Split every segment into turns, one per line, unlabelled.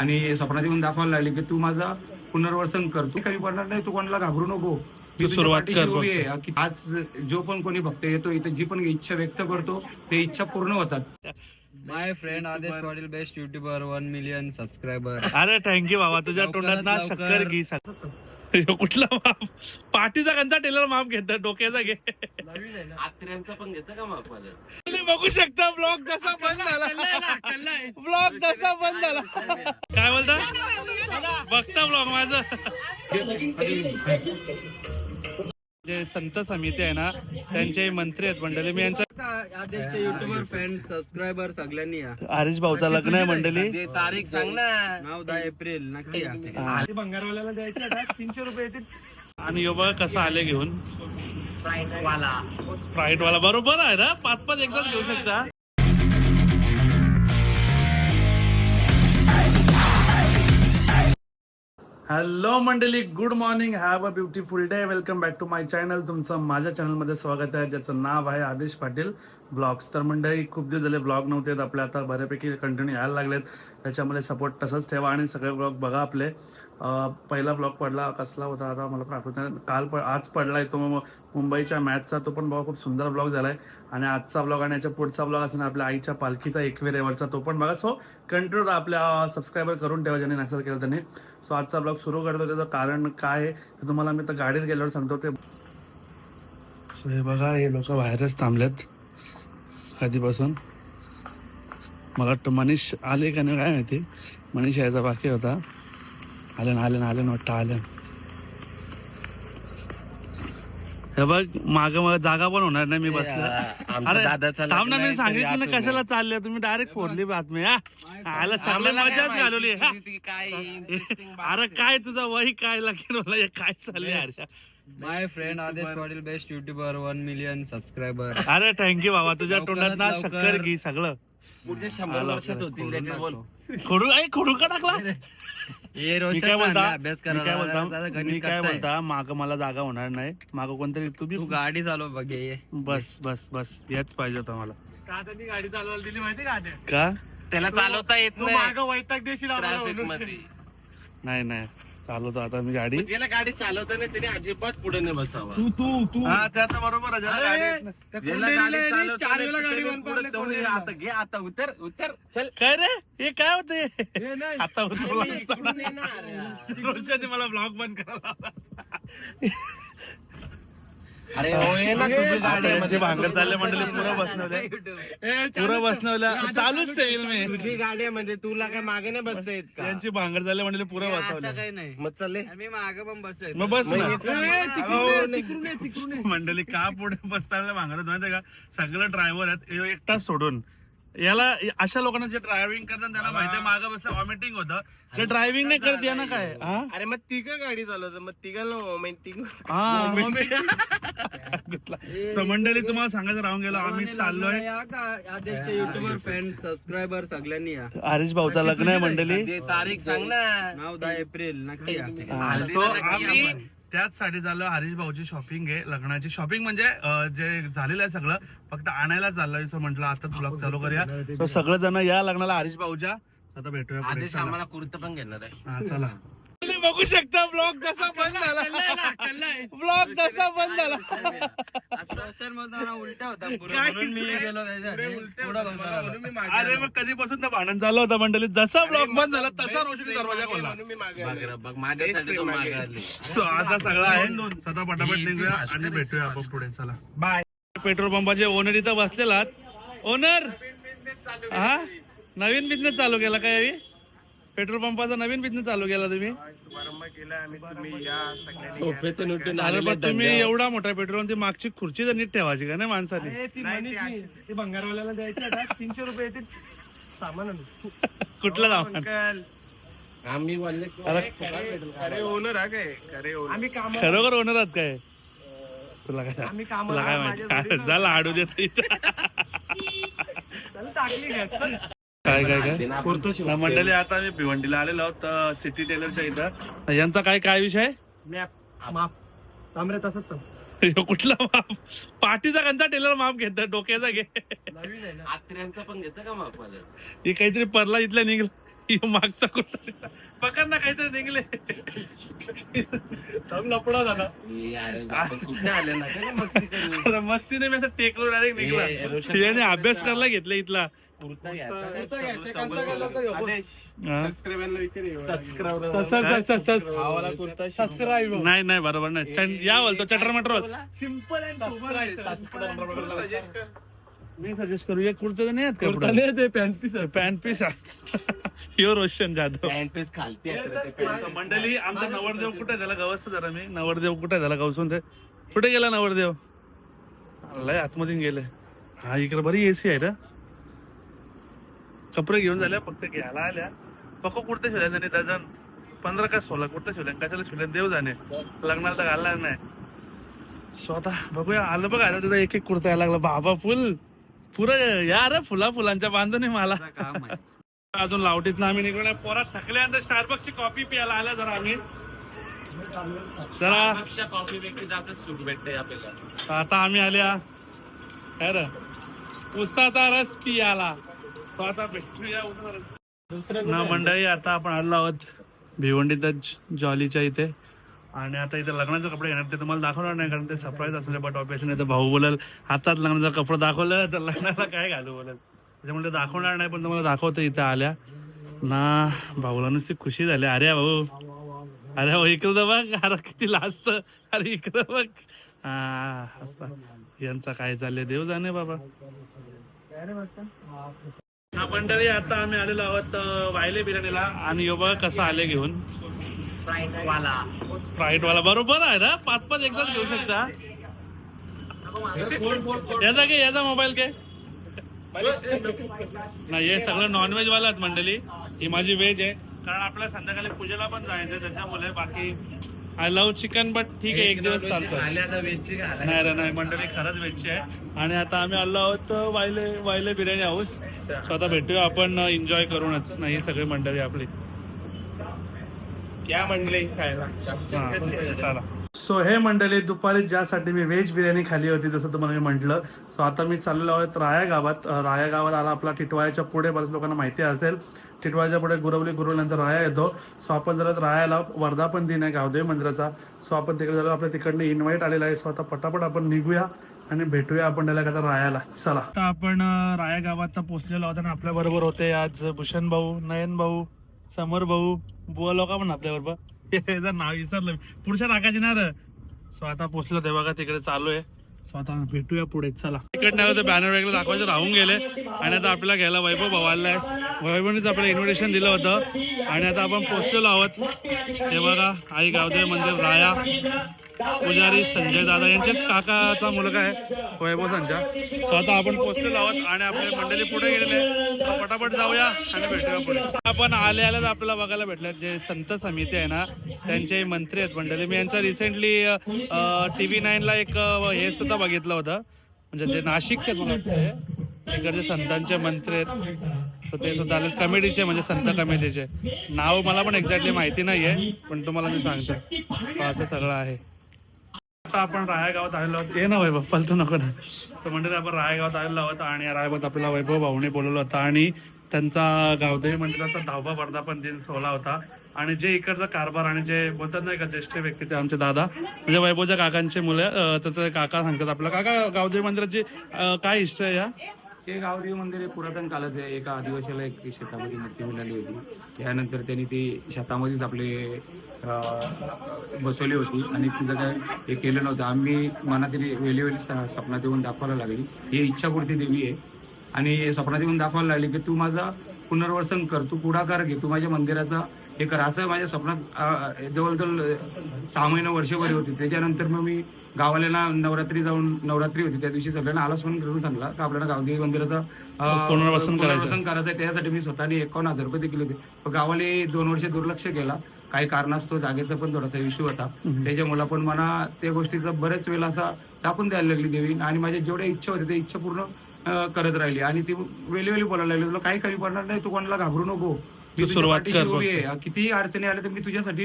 आणि स्वप्नात येऊन दाखवायला लागले की तू माझा पुनर्वसन कर. तू कमी पडणार नाही तू कोणाला घाबरू नको.
सुरुवात.
आहे. की आज जो पण कोणी भक्त येतो इथे जी पण इच्छा व्यक्त करतो ते इच्छा पूर्ण होतात.
My friend Adesh Patil best YouTuber one million subscriber
अरे थँक्यू बाबा. तुझ्या तोंडात ना. शक्कर घे कुठला माप? पाठीचा कंचा टेलर माप घेत डोक्याचा घे. तुम्ही बघू शकता ब्लॉग कसा बंद झाला. ब्लॉग कसा बंद झाला. बोलता बघता ब्लॉग माझं. जे संत समिती आहे ना त्यांचे मंत्री आहेत मंडळी. मी यांचा
आदेशचे युट्यूबर फ्रेंड सबस्क्रायबर सगळ्यांनी या.
हरीश भाऊचा लग्न आहे मंडळी.
तारीख? सांग ना. नऊ दहा एप्रिल नक्की
हा.
भंगारवाल्याला द्यायचे आता तीनशे रुपये येतील
आणि यो बघा कसा आले घेऊन. स्प्राईट वाला. बरोबर आहे ना? पाच पाच एकदाच घेऊ शकता. हॅलो मंडळी. Good morning have a beautiful day welcome back to my channel तुमचं माझ्या चॅनलमध्ये स्वागत आहे ज्याचं नाव आहे आदेश पाटील ब्लॉग्स. तर मंडळी खूप दिवस झाले ब्लॉग नव्हते तर आता बऱ्यापैकी कंटिन्यू यायला लागलेत. त्याच्यामध्ये सपोर्ट तसंच ठेवा आणि सगळे ब्लॉग बघा आपले. पहिला ब्लॉग पडला कसला होता आता मला पण आठवत नाही. काल प आज पडलाय तो मुंबईच्या मॅचचा तो पण बघा खूप सुंदर ब्लॉग झालाय. आणि आजचा ब्लॉग आणि याच्या पुढचा ब्लॉग असेल आपल्या आईच्या पालखीचा एकवे रेवरचा तो पण बघा. सो कंटिन्यू आपल्या सबस्क्रायबर करून ठेवा ज्यांनी नसेल केलं त्यांनी. सो आजचा ब्लॉग सुरू करतो. त्याचं कारण काय आहे ते तुम्हाला मी तर गाडीत गेल्यावर सांगतो. ते सो हे बघा हे लोक बाहेरच थांबलेत कधीपासून मला वाटतं मनीष आले का नाही काय माहिती. मनीष यायचा बाकी होता. आले ना आले ना आले ना वाटतं आले. हे बघ माग मग जागा पण होणार नाही मी बसला अरे थांब ना मी सांगितलं ना कशाला चालले तुम्ही डायरेक्ट फोडली बातमी हा? आला सगळं मजाच घालवली हा. अरे काय तुझा वही काय लागेल मला हे काय चाललंय अरे
my friend Adesh Patil best YouTuber one million subscriber
अरे थँक्यू बाबा तुझ्या तोंडात ना
लवकर.
शक्कर घे सगळं.
पुढच्या शंभर वर्षात होतील त्याचे बोल.
खोडू आई खोडू का टाकला?
हे
मी
रोशन
काय बोलता?
आणला अभ्यास
मी काय
करायला
बोलता?
दादा
मी
गणित
काय
कच्चा आहे.
बोलता? माग मला जागा होणार नाही. माग कोणतरी तू बी
तू गाडी चालव बघ ये
बस बस बस. हेच पाहिजे होतं मला.
गाडी चालवायला दिली माहिती का ते?
का?
त्याला चालवता येत
तू मागं वैताग देशील आम्हाला म्हणून.
नाही नाही. चालवतो आता मी गाडी
ज्याला गाडी चालवताना त्याने अजिबात पुढे नाही बसावा
तू तू तू
हा त्याचं बरोबर आहे ज्याला गाडी येत नाही.
त्या
ज्याला
कुंडेलीला
गाडी
यांनी
चालवताना
चार वेळेला गाडी
त्याने
बंद
पुढे
पडली
तेवढी
कुंडेलीला.
आता घे आता उतर उतर चल
काय रे हे काय होते
हे नाही.
आता
अरे मी इकडून येणार.
रोशनने मला ब्लॉग बंद करायला
अरे हो ये ना तुझी गाडी.
भांगर चालले मंडळी पुरं बसनवल्या
हे
पुरं बसनवल्या चालूच ठेवील मी.
तुझी गाडी आहे म्हणजे तुला काय मागे नाही बसता येत का?
यांची भांगर झाले मंडळी पुरं
असं
बसवल्या.
काही नाही.
मग चले
मी माग पण बसतोय.
मग बस ना.
तिकडून
मंडळी का पुढे बसताना भांगरत? माहितीये का? सगळं ड्रायव्हर आहेत. एकटाच सोडून. याला अशा लोकांना जे ड्रायव्हिंग करतात त्यांना माहितीये मागं बसलं वॉमिटिंग होतं. जे ड्रायव्हिंग नाही करत ना काय? हा?
अरे मग तिघ गाडी चालवतो? मग तिघांना मोमेंटिंग
हा. सो मंडळी तुम्हाला सांगायचं राहून गेलो आम्ही चाललोय.
या का आदेशचे युट्यूबर फ्रेंड सबस्क्रायबर सगळ्यांनी या.
हरीश भाऊचा लग्न आहे मंडळी.
तारीख सांग ना.
नऊ दहा एप्रिल नक्की या.
त्याचसाठी चाललो हरीश भाऊची शॉपिंग आहे लग्नाची शॉपिंग म्हणजे जे झालेलं आहे सगळं फक्त आणायला चाललोय सो म्हटलं आताच ब्लॉग चालू करूया सो सगळं जण या लग्नाला हरीश भाऊच्या आता भेटूया.
आदेश. आम्हाला कुर्त पण घेणार आहे
हा, चला तुम्ही बघू शकता ब्लॉग कसा बंद झाला. ब्लॉग कसा बंद झाला.
उलटा होता
अरे मग कधीपासून तर भांडण झालं होतं मंडळीत जसा ब्लॉग बंद झाला तसा रोशनी दरवाजा
माझ्यासाठी
असा सगळा आहे. स्वतः पटापट निघूया आणि भेटूया आपण पुढे. चला. बाय पेट्रोल पंपाचे ओनर इथं बसलेला ओनर! हा? नवीन बिझनेस चालू केला काय पेट्रोल पंपाचा नवीन बिझनेस चालू केला तुम्ही?
झोपेतून उठून
अरे
आलेले
पण तुम्ही एवढा मोठा पेट्रोल ती मागची खुर्ची तर नीट ठेवायची का नाही माणसाने?
ती मनीष नाही. ती भंगारवाल्याला द्यायची आता. तीनशे रुपये येतील सामान आणून.
कुठलं जाऊन
अंकल.
आम्ही बोलले
अरे ओनर हा काय? अरे आम्ही काम
खरोखर ओनर आहात काय? तुला काय
आम्ही
तुला
कामाला
काय माहिती? काय झालं आडू देत इथं.
टाकली घ्या चल.
काय काय काय? मंडळी आता आम्ही भिवंडीला आलेलो आहोत सिटी टेलरच्या इथं. यांचा काय काय विषय?
मॅप माप. तांबरे तसंच तर.
ह्यो कुठला माप? पाठीचा कंचा टेलर माप घेत डोक्याचा घे.
नवीन आहे ना.
आत्र्यांचा पण घेतं का
हे काहीतरी परला इथल्या निघला. मागचा कुठं पकड ना काहीतरी निघले. लपडा झाला.
अरे करू?
मस्तीने मी असं टेकलो डायरेक्ट
ए,
निघला
रोशन-
याने अभ्यास करायला घेतला इथला. नाही नाही बरोबर नाही. चन- या बोलतो चटर मटर सिंपल मी सजेस्ट करू एक कुर्ता तर नाही आहेत का pant piece pant piece pure Roshan Jadhav
Pant piece खालती ते pant piece.
मंडळी आमचा नवरदेव कुठे झाला गवस जरा मी. नवरदेव कुठे झाला गवसून ते कुठे गेला नवरदेव? लय आतमधून गेले. हा इकडे बरी एसी आहे ना कपडे घेऊन झाल्या फक्त घ्यायला आल्या. पक्क कुर्ते शिवल्या त्यांनी डझन पंधरा का सोळा कुर्ते शिवल्या. कशाला शिवल्या? देव जाणे. लग्नाला तर घालणार नाही. स्वतः बघूया. आलं बघ आता तुझा एक एक कुर्ता यायला लागला. बाबा फुल. पुरं या रे फुला फुलांच्या बांधून आहे मला. अजून लावटीत ना आम्ही निघलो नाही. पोरात थकल्यानंतर स्टारबक्सची कॉफी प्यायला आल्या जरा आम्ही. जरा
जास्त सूट भेटते आपल्याला.
आता आम्ही आल्या. काय रे? उसाचा रस पियाला. स्वतः भेटूया ना मंडळी आता आपण आलो आहोत भिवंडीतच जॉलीच्या इथे. आणि आता इथे लग्नाचे कपडे घेणार ते तुम्हाला दाखवणार नाही कारण ते सरप्राईज असले बट ऑब्विसली तर भाऊ बोलेल हातात लग्नाचा कपडा दाखवलं तर लग्नाला काय घालू? बोलेल. त्याच्यामुळे दाखवणार नाही पण तुम्हाला दाखवतो इथे आल्या. ना भाऊला नुसती खुशी झाली. अरे भाऊ. अरे भाऊ इकडं तर बघ अरे किती लाजत. अरे इकडं बघ. हा यांचा काय चाललंय? देव जाणे बाबा. हा मंडळी आता आम्ही आलेलो आहोत वायले बिर्याणीला. आणि यो कसं आले घेऊन. स्प्राईट वाला बरोबर आहे ना? पाच पाच एकदाच घेऊ शकता. याचा काय याचा मोबाईल काय नाही हे सगळं नॉनव्हेज वाला आहेत मंडळी. ही माझी व्हेज आहे. कारण आपल्याला संध्याकाळी पूजेला पण जायचं त्याच्यामुळे बाकी आय लव्ह चिकन बट ठीक आहे एक दिवस चालतं. नाही रे नाही मंडळी खरंच वेजची आहे. आणि आता आम्ही आलो आहोत वायले वायले बिर्याणी हाऊस स्वतः भेटूया आपण एन्जॉय करूनच. नाही सगळी मंडळी आपली.
या मंडळी खायला?
हा, चला. सो हे मंडळी दुपारी ज्यासाठी मी व्हेज बिर्याणी खाली होती जसं तुम्हाला मी म्हटलं. सो आता मी चाललेलो आहोत राया गावात. राया गावात आला आपला टिटवाळ्याच्या पुढे बऱ्याच लोकांना माहिती असेल. टिटवाळ्याच्या पुढे गुरवली गुरवल्यानंतर राया येतो. सो आपण जरा रायाला वर्धापन दिन आहे गावदेवी मंदिराचा. सो आपण तिकडे जरा आपल्या तिकडनं इन्व्हाइट आलेला आहे. सो आता पटापट आपण निघूया आणि भेटूया आपण त्याला का रायाला. चला. आता आपण राया गावात पोहोचलेलो आहोत आणि आपल्या बरोबर होते आज भूषण भाऊ नयन भाऊ समर भाऊ बोलाव का पण आपल्या बरोबर नाव विसरलं मी. पुढच्या टाकायची ना र सो आता पोचलो ते बघा तिकडे चालू आहे. स्वतः भेटूया पुढे. चला. तिकडे नाही तर बॅनर वगैरे दाखवायचं राहून गेले. आणि आता आपल्याला घ्यायला वैभव भाऊ आहे. वैभवनीच आपल्याला इन्व्हिटेशन दिलं होतं. आणि आता आपण पोचलेलो आहोत. तेव्हा बघा आई गावदेव मंदिर राया. पुजारी संजय दादा यांच्याच काकाचा मुलगा आहे वैभव संजय. आता आपण पोहोचलेलो आहोत आणि आपले मंडळी पुढे गेलेले आहे. पटापट जाऊया आणि भेटूया पुढे. आपण आले आल्याच आपल्याला बघायला भेटलं जे संत समिती आहे ना त्यांचे मंत्री आहेत मंडळी. मी यांचा रिसेंटली टी व्ही नाईनला एक हे सुद्धा बघितलं होतं. म्हणजे जे नाशिकचे मला तिकडचे संतांचे मंत्री आहेत. तर ते सुद्धा आले कमिटीचे म्हणजे संत कमिटीचे. नाव मला पण एक्झॅक्टली माहिती नाही आहे पण तुम्हाला मी सांगतो. असं सगळं आहे. आपण रायगावात आलेलो आहोत. ये ना वैभव पलतो नको ना. तर म्हणजे आपण रायगावात आलेलो आहोत आणि रायगावात आपल्याला वैभव भाऊने बोलवलं होतं आणि त्यांचा गावदेवी मंदिराचा दहावा वर्धापन दिन सोहळा होता. आणि जे इकडचा कारभार आणि जे बोलतात नाही का ज्येष्ठ व्यक्ती ते आमचे दादा. म्हणजे वैभवच्या काकांचे मुलं तर ते काका सांगतात आपल्याला. काका गावदेवी मंदिराची काय हिस्ट्री आहे या?
हे गावदेवी मंदिर हे पुरातन कालाचं आहे. एका आदिवासीला एक शेतामध्ये मूर्ती मिळाली होती. त्यानंतर त्यांनी ती शेतामध्येच आपले बसवली होती आणि तिचं काय हे केलं नव्हतं. आम्ही मनातील वेली वेली स- स्वप्नात येऊन दाखवायला लागली. ही इच्छापूर्ती देवी आहे. आणि स्वप्नात येऊन दाखवायला लागली की तू माझा पुनर्वसन कर. तू पुढाकार घे. तू माझ्या मंदिराचा हे कर. असं माझ्या स्वप्नात जवळजवळ सहा महिने वर्षभर होती. त्याच्यानंतर मग मी गावाला नवरात्री जाऊन नवरात्री होती. त्या दिवशी सगळ्यांना आलाच फोन करून सांगला. की आपल्याला गावदेवी मंदिराचा
पुनर्वसन करायचं.
आहे त्यासाठी मी स्वतःने एकावन्न हजार रुपये देखील होते. पण गावाले दोन वर्ष दुर्लक्ष केला. काही कारणास्तव जागेचा पण थोडासा इश्यू होता. त्याच्यामुळे पण मला त्या गोष्टीचा बरेच वेळा असा टाकून द्यायला लागली देवी. आणि माझ्या जेवढ्या इच्छा होत्या त्या इच्छा पूर्ण करत राहिली. आणि ती वेळी वेळी बोलायला लागली. तुला काही कमी पडणार नाही. तू कोणाला घाबरू नको. तुझ्या
सुरुवात कर
उभी
फक्त.
आहे. कितीही अडचणी आल्या तर मी तुझ्यासाठी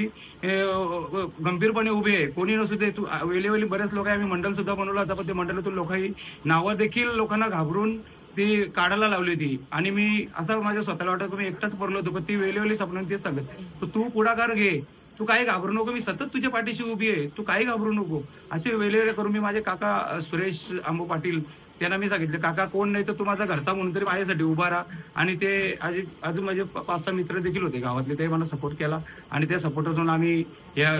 गंभीरपणे उभे आहे. कोणी नसू दे. तू वेळी वेळी बरेच लोक आहे. आम्ही मंडळ सुद्धा बनवलं होतं पण ते मंडळातून लोकही नावं देखील लोकांना घाबरून ती काढायला लावली होती. आणि मी असं माझ्या स्वतःला वाटत की मी एकटाच पडलो होतो पण ती वेळोवेळी स्वप्न तेच सांगत तू पुढाकार घे. तू काही घाबरू नको. मी सतत तुझ्या पाठीशी उभी आहे. तू काही घाबरू नको. असे वेळेवेळे करून मी माझे काका सुरेश आंबो पाटील त्यांना मी सांगितलं काका कोण नाही तर तू माझा घरचा म्हणून तरी माझ्यासाठी उभा राहा. आणि ते अजून अजून माझे पाच सहा मित्र देखील होते गावातले ते मला सपोर्ट केला. आणि त्या सपोर्टतून आम्ही या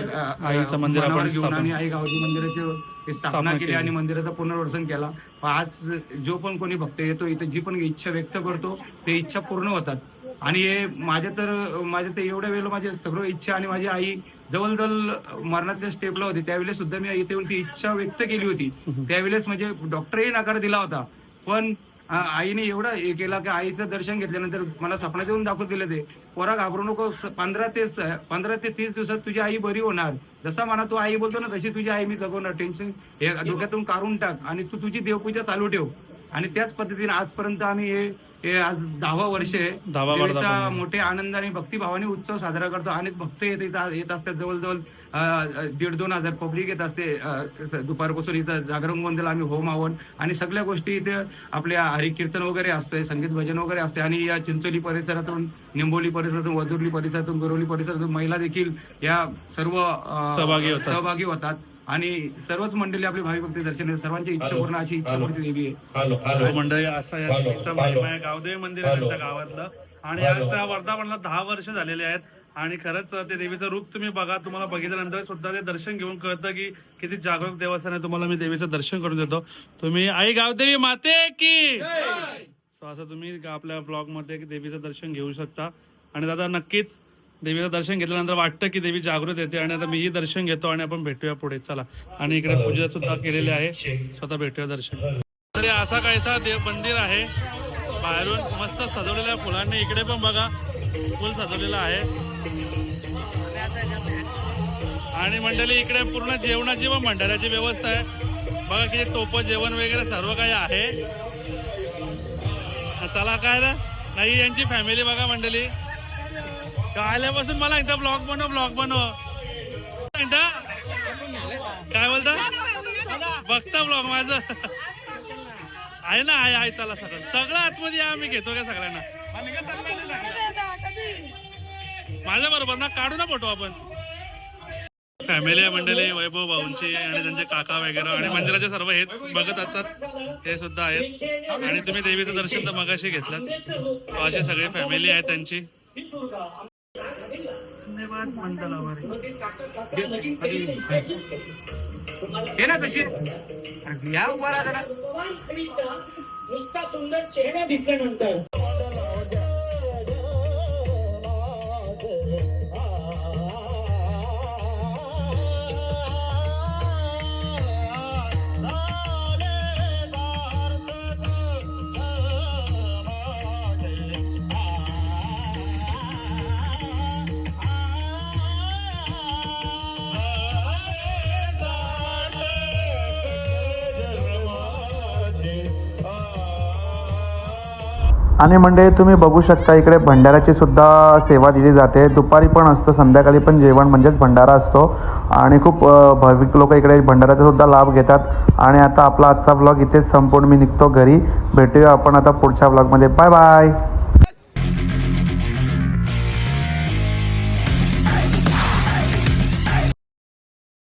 आईचं मंदिर आपण
मनावर घेऊन आणि आई गावाची मंदिराची
स्थापना
केली. आणि मंदिराचं पुनर्वसन केला. आज जो पण कोणी भक्त येतो इथं जी पण इच्छा व्यक्त करतो ते इच्छा पूर्ण होतात. आणि हे माझ्या तर माझ्या तर एवढ्या वेळेला माझी सगळं इच्छा आणि माझी आई जवळजवळ मरणाच्या स्टेपला होती. त्यावेळेस सुद्धा मी इथे येऊन ती इच्छा व्यक्त केली होती. त्यावेळेस म्हणजे डॉक्टरही नकार दिला होता. पण आईने एवढा हे केला की आईचं दर्शन घेतल्यानंतर मला स्वप्नात येऊन दाखवून दिले ते. पोरा घाबरू नको. पंधरा ते पंधरा ते तीस दिवसात तुझी आई बरी होणार. जसा मला तू आई बोलतो ना तशी तुझी आई मी जगवणार. टेन्शन हे डोक्यातून काढून टाक आणि तू तुझी देवपूजा चालू ठेव. आणि त्याच पद्धतीने आजपर्यंत आम्ही हे हे आज दहावा वर्ष आहे.
दहावा
देवीचा
वर्धापन.
मोठ्या आनंदाने भक्तिभावाने उत्सव साजरा करतो. अनेक भक्त येत येत- येत असतात. जवळजवळ अं, दीड दोन हजार पब्लिक येत असते. अं, दुपारपासून इथं जागरण गोंधळ आम्ही होम आवन आणि सगळ्या गोष्टी इथे आपल्या हरिकीर्तन वगैरे असतंय संगीत भजन वगैरे असते आणि या चिंचोली परिसरातून निंबोली परिसरातून वजुर्ली परिसरातून गरोली परिसरातून महिला देखील या सर्व अं,
सहभागी होतात.
सहभागी होतात. आणि सर्वच मंडळी आपली भावी भक्ती दर्शन. सर्वांची इच्छा पूर्ण अशी इच्छा पूर्ण देवी आहे.
मंडळी असा या देवीचा महिमा आहे गावदेवी मंदिर आहे गावातलं. आणि आज त्या वर्धापनला दहा वर्ष झालेले आहेत. आणि खरंच ते देवीचं रूप तुम्ही बघा तुम्हाला बघितल्यानंतर सुद्धा ते दर्शन घेऊन कळतं की किती जागरूक देवस्थान आहे. तुम्हाला मी देवीचं दर्शन करून देतो. तुम्ही आई गावदेवी माते की! सो असं तुम्ही आपल्या ब्लॉगमध्ये देवीचं दर्शन घेऊ शकता. आणि दादा नक्कीच देवीचं दर्शन घेतल्यानंतर वाटतं की देवी जागृत येते आणि आता मीही दर्शन घेतो आणि आपण भेटूया पुढे. चला. आणि इकडे पूजा सुद्धा केलेली आहे. स्वतः भेटूया दर्शन. तरी असा काहीसा देव मंदिर आहे. बाहेरून मस्त सजवलेल्या फुलांनी इकडे पण बघा फुल सजवलेलं आहे. आणि मंडळी इकडे पूर्ण जेवणाची व भंडाऱ्याची व्यवस्था आहे. बघा किती टोप जेवण वगैरे सर्व काही आहे. चला काय नाही यांची फॅमिली बघा मंडळी. आल्यापासून मला एकदा ब्लॉग बनव ब्लॉग बनव. एकदा. काय बोलता? बघता ब्लॉग माझं. आहे ना आहे आहे चला सगळं. सगळं आतमध्ये या, आम्ही घेतो का सगळ्यांना? माझ्या बरोबर ना काढू ना फोटो आपण. फॅमिली आहे मंडळी वैभव भाऊंची आणि त्यांचे काका वगैरे आणि मंदिराचे सर्व हेच बघत असतात. हे सुद्धा आहेत. आणि तुम्ही देवीचं दर्शन तर मगाशी घेतलंच. अशी सगळी फॅमिली आहे त्यांची. धन्यवाद मंडळावर
हे ना तशी. या उभा राहा जरा.
नुसता सुंदर चेहरा दिसल्यानंतर.
आणि म्हणजे तुम्ही बघू शकता इकडे भंडाऱ्याची सुद्धा सेवा दिली जाते. दुपारी पण असतं संध्याकाळी पण जेवण म्हणजेच भंडारा असतो. आणि खूप भाविक लोक इकडे भंडाऱ्याचा सुद्धा लाभ घेतात. आणि आता आपला आजचा ब्लॉग इथेच संपूर्ण मी निघतो घरी. भेटूया आपण आता पुढच्या ब्लॉगमध्ये बाय बाय